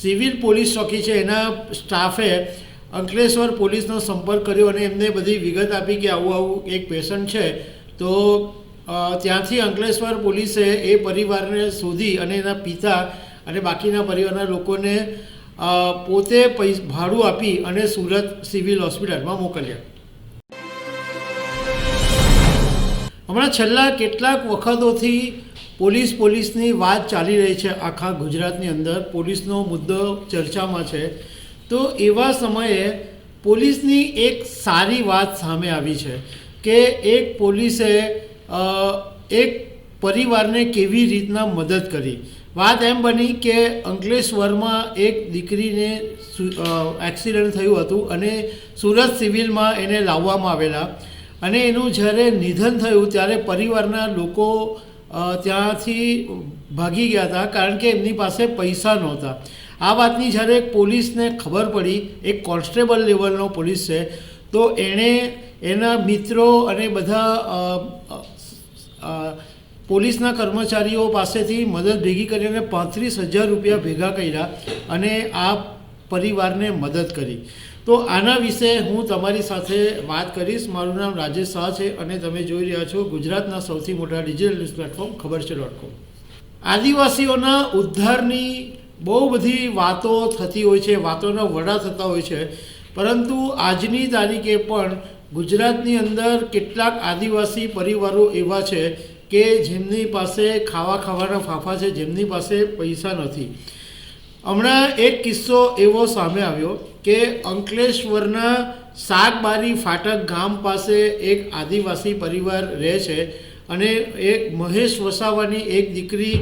Civil police ચોકી છે, એના સ્ટાફે અંકલેશ્વર પોલીસનો સંપર્ક કર્યો અને એમને બધી વિગત આપી કે આવું આવું એક પેશન્ટ છે. તો ત્યાંથી અંકલેશ્વર પોલીસે એ પરિવારને શોધી અને એના પિતા અને બાકીના પરિવારના લોકોને પોતે પૈસ, ભાડું આપી અને સુરત સિવિલ હોસ્પિટલમાં મોકલ્યા. હમણાં છેલ્લા કેટલાક વખતોથી પોલીસ પોલીસની વાત ચાલી રહી છે આખા ગુજરાતની અંદર. પોલીસનો મુદ્દો ચર્ચામાં છે. તો એવા સમયે પોલીસની એક સારી વાત સામે આવી છે કે એક પોલીસે એક પરિવારને કેવી રીતના મદદ કરી. વાત એમ બની કે અંકલેશ્વરમાં એક દીકરીને એક્સિડન્ટ થયું હતું અને સુરત સિવિલમાં એને લાવવામાં આવેલા. અને એનું જ્યારે નિધન થયું ત્યારે પરિવારના લોકો ત્યાંથી ભાગી ગયા હતા કારણ કે એમની પાસે પૈસા નહોતા. આ વાતની જ્યારે પોલીસને ખબર પડી, એક કોન્સ્ટેબલ લેવલનો પોલીસ છે, તો એણે એના મિત્રો અને બધા પોલીસના કર્મચારીઓ પાસેથી મદદ ભેગી કરીને પાંત્રીસ હજાર રૂપિયા ભેગા કર્યા અને આ પરિવારને મદદ કરી. તો આના વિશે હું તમારી સાથે વાત કરીશ. મારું નામ રાજેશ શાહ છે અને તમે જોઈ રહ્યા છો ગુજરાતના સૌથી મોટા ડિજિટલ ન્યૂઝ પ્લેટફોર્મ ખબર છે ડોટ કોમ આદિવાસીઓના ઉદ્ધારની બહુ બધી વાતો થતી હોય છે, વાતોના વડા થતા હોય છે. પરંતુ આજની તારીખે પણ ગુજરાતની અંદર કેટલાક આદિવાસી પરિવારો એવા છે કે જેમની પાસે ખાવા ખાવાના ફાફા છે, જેમની પાસે પૈસા નથી. હમણાં એક કિસ્સો એવો સામે આવ્યો કે અંકલેશ્વરના શાકબારી ફાટક ગામ પાસે એક આદિવાસી પરિવાર રહે છે અને એક મહેશ વસાવાની એક દીકરી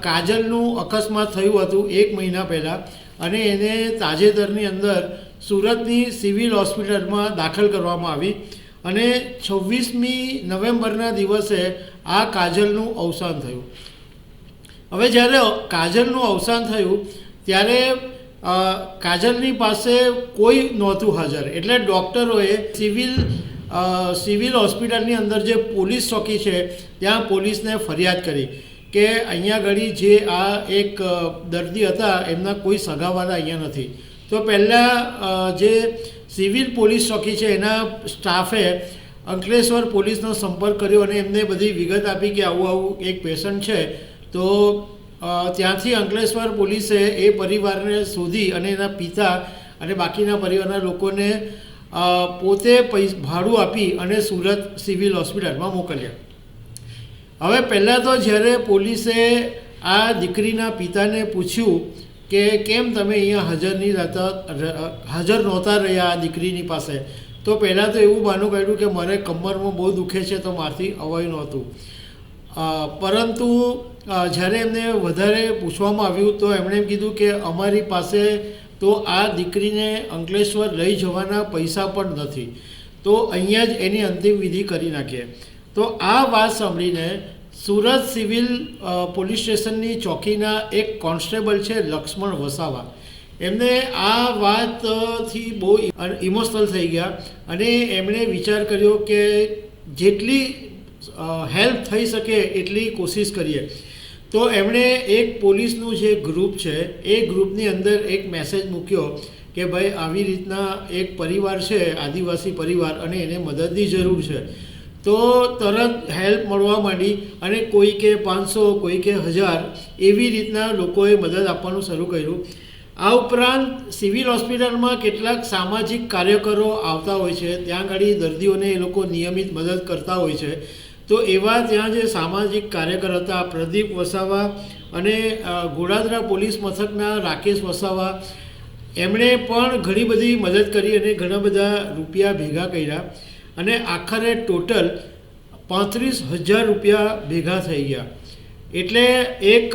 કાજલનું અકસ્માત થયું હતું એક મહિના પહેલાં અને એને તાજેતરની અંદર સુરતની સિવિલ હોસ્પિટલમાં દાખલ કરવામાં આવી અને છવ્વીસમી નવેમ્બરના દિવસે આ કાજલનું અવસાન થયું. હવે જ્યારે કાજલનું અવસાન થયું, ત્યારે કાજલની પાસે કોઈ નહોતું હાજર. એટલે ડૉક્ટરોએ સિવિલ સિવિલ હોસ્પિટલની અંદર જે પોલીસ ચોકી છે, ત્યાં પોલીસને ફરિયાદ કરી કે અહીંયા ઘડી જે આ એક દર્દી હતા, એમના કોઈ સગાવાળા અહીંયા નથી. તો પહેલાં જે સિવિલ પોલીસ ચોકી છે, એના સ્ટાફે અંકલેશ્વર પોલીસનો સંપર્ક કર્યો અને એમને બધી વિગત આપી કે આવું આવું એક પેશન્ટ છે તો ત્યાંથી અંકલેશ્વર પોલીસે એ પરિવારને શોધી અને એના પિતા અને બાકીના પરિવારના લોકોને પોતે ભાડું આપી અને સુરત સિવિલ હોસ્પિટલમાં મોકલ્યા. હવે પહેલાં તો જ્યારે પોલીસે આ દીકરીના પિતાને પૂછ્યું કે કેમ તમે અહીંયા હાજર નહીં રહેતા હાજર નહોતા રહ્યા આ દીકરીની પાસે, તો પહેલાં તો એવું બાનું કાઢ્યું કે મને કમરમાં બહુ દુખે છે તો મારથી અવાયું નહોતું. પરંતુ જ્યારે એમને વધારે પૂછવામાં આવ્યું તો એમણે એમ કીધું કે અમારી પાસે તો આ દીકરીને અંકલેશ્વર લઈ જવાના પૈસા પણ નથી. તો અહીંયા જ એની અંતિમ વિધિ કરી નાખીએ. તો આ વાત સાંભળીને સુરત સિવિલ પોલીસ સ્ટેશનની ચોકીના એક કોન્સ્ટેબલ છે લક્ષ્મણ વસાવા. એમને આ વાતથી બહુ ઇમોશનલ થઈ ગયા અને એમણે વિચાર કર્યો કે જેટલી હેલ્પ થઈ શકે એટલી કોશિશ કરીએ. તો એમણે એક પોલીસનું જે ગ્રુપ છે, એ ગ્રુપની અંદર એક મેસેજ મૂક્યો કે ભાઈ, આવી રીતના એક પરિવાર છે, આદિવાસી પરિવાર અને એને મદદની જરૂર છે. તો તરત હેલ્પ મળવા માંડી અને કોઈ કે પાંચસો, કોઈ કે હજાર એવી રીતના લોકોએ મદદ આપવાનું શરૂ કર્યું. આ ઉપરાંત સિવિલ હોસ્પિટલમાં કેટલાક સામાજિક કાર્યકરો આવતા હોય છે. ત્યાં આગળ દર્દીઓને એ લોકો નિયમિત મદદ કરતા હોય છે. તો એવા ત્યાં જે સામાજિક કાર્યકર હતા, પ્રદીપ વસાવા અને ગોડાદરા પોલીસ મથકના રાકેશ વસાવા, એમણે પણ ઘણી બધી મદદ કરી અને ઘણા બધા રૂપિયા ભેગા કર્યા અને આખરે ટોટલ પાંત્રીસ હજાર રૂપિયા ભેગા થઈ ગયા. એટલે એક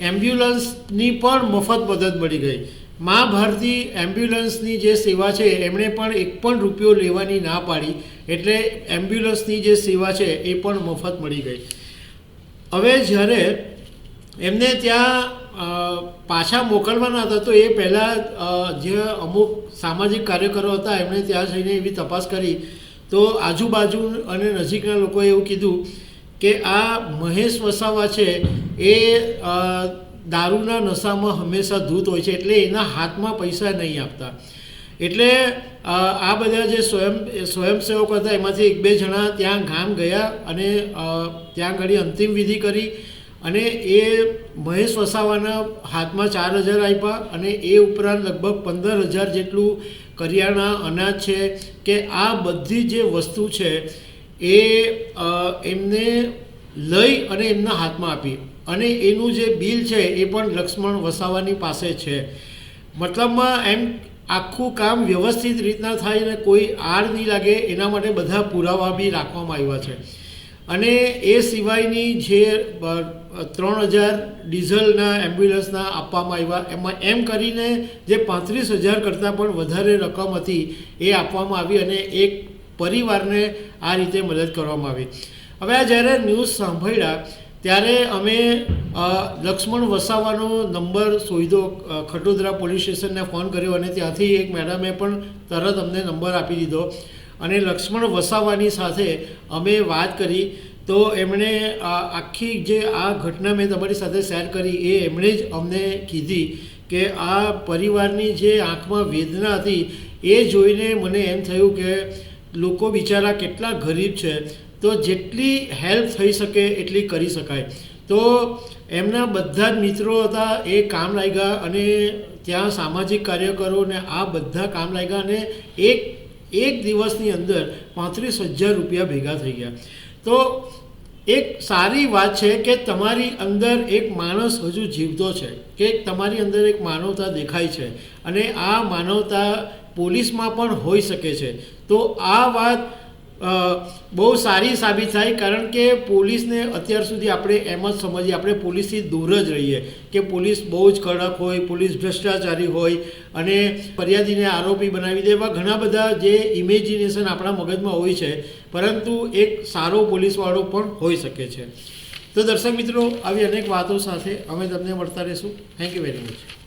એમ્બ્યુલન્સની પણ મફત મદદ મળી ગઈ. મા ભારતી એમ્બ્યુલન્સની જે સેવા છે, એમણે પણ એક પણ રૂપિયો લેવાની ના પાડી. એટલે એમ્બ્યુલન્સની જે સેવા છે, એ પણ મફત મળી ગઈ. હવે જ્યારે એમને ત્યાં પાછા મોકલવાના હતા, તો એ પહેલાં જે અમુક સામાજિક કાર્યકરો હતા, એમણે ત્યાં જઈને એવી તપાસ કરી. તો આજુબાજુ અને નજીકના લોકોએ એવું કીધું કે આ મહેશ વસાવા છે, એ દારૂના નશામાં હંમેશા ધૂત હોય છે, એટલે એના હાથમાં પૈસા નહીં આપતા. એટલે આ બધા જે સ્વયં, સ્વયંસેવકો હતા, એમાંથી એક બે જણા ત્યાં ગામ ગયા અને ત્યાં ઘડી અંતિમ વિધિ કરી અને એ મહેશ વસાવાના હાથમાં ચાર હજાર આપ્યા અને એ ઉપરાંત લગભગ પંદર હજાર જેટલું કરિયાણા અનાજ છે કે આ બધી જે વસ્તુ છે એ એમને લઈ અને એમના હાથમાં આપી. અને એનું જે બિલ છે એ પણ લક્ષ્મણ વસાવાની પાસે છે. મતલબમાં એમ આખું કામ વ્યવસ્થિત રીતના થાય અને કોઈ આર નહીં લાગે, એના માટે બધા પુરાવા બી રાખવામાં આવ્યા છે. અને એ સિવાયની જે ત્રણ હજાર ડીઝલના એમ્બ્યુલન્સના આપવામાં આવ્યા, એમાં એમ કરીને જે પાંત્રીસ હજાર કરતાં પણ વધારે રકમ હતી એ આપવામાં આવી અને એક પરિવારને આ રીતે મદદ કરવામાં આવી. હવે આ જ્યારે ન્યૂઝ સાંભળ્યા ત્યારે અમે લક્ષ્મણ વસાવાનો નંબર શોધ્યો ખટોદરા પોલીસ સ્ટેશનને ફોન કર્યો અને ત્યાંથી એક મેડમે પણ તરત અમને નંબર આપી દીધો. અને લક્ષ્મણ વસાવાની સાથે અમે વાત કરી. તો એમણે આખી જે આ ઘટના મેં તમારી સાથે શેર કરી એ એમણે જ અમને કીધી કે આ પરિવારની જે આંખમાં વેદના હતી એ જોઈને મને એમ થયું કે લોકો બિચારા કેટલા ગરીબ છે. તો જેટલી હેલ્પ થઈ શકે એટલી કરી શકાય. તો એમના બધા જ મિત્રો હતા, એ કામ લાગ્યા અને ત્યાં સામાજિક કાર્યકરો ને આ બધા કામ લાગ્યા અને એક એક દિવસની અંદર પાંત્રીસ હજાર રૂપિયા ભેગા થઈ ગયા. તો એક સારી વાત છે કે તમારી અંદર એક માણસ હજુ જીવતો છે, કે તમારી અંદર એક માનવતા દેખાય છે અને આ માનવતા પોલીસમાં પણ હોઈ શકે છે. તો આ વાત બહુ સારી સાબિત થાય, કારણ કે પોલીસને અત્યાર સુધી આપણે એમ જ સમજીએ, આપણે પોલીસથી દૂર જ રહીએ કે પોલીસ બહુ જ કડક હોય, પોલીસ ભ્રષ્ટાચારી હોય અને ફરિયાદીને આરોપી બનાવી દે એવા ઘણા બધા જે ઇમેજિનેશન આપણા મગજમાં હોય છે, પરંતુ એક સારો પોલીસવાળો પણ હોઈ શકે છે. તો દર્શક મિત્રો, આવી અનેક વાતો સાથે અમે તમને મળતા રહીશું. Thank you very much